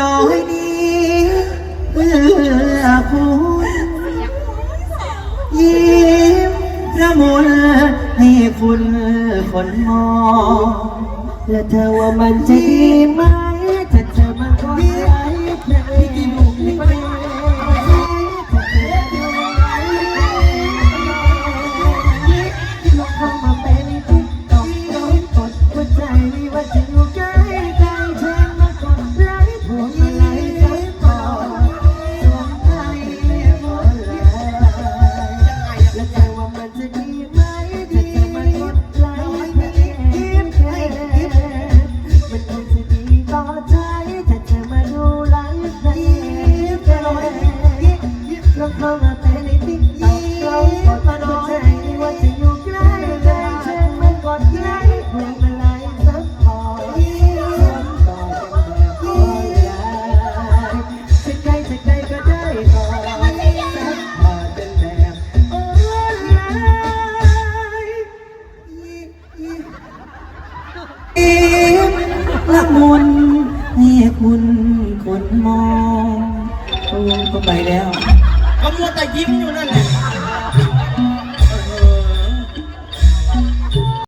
ร้อยนี้เพื่อคุณยิ้มระมุนให้คุณคนมอง และเธอว่ามันจะดีไหม เข้ามาเป็นในติ๊กต็อกเรากดมาหัวใจไม่ว่าจะอยู่ใกล้ใกล้เธอมากดไลค์พวงมาลัยซัพพอร์ตส่งต่อกันแบบออนไลน์จะใกล้จะไกลก็ได้ขอซัพพอร์ตกันแบบออนไลน์ยิ้มละมุนให้คุณคนมองโอ้ก็ไปแล้ว แต่ยิ้มอยู่นั่นแหละ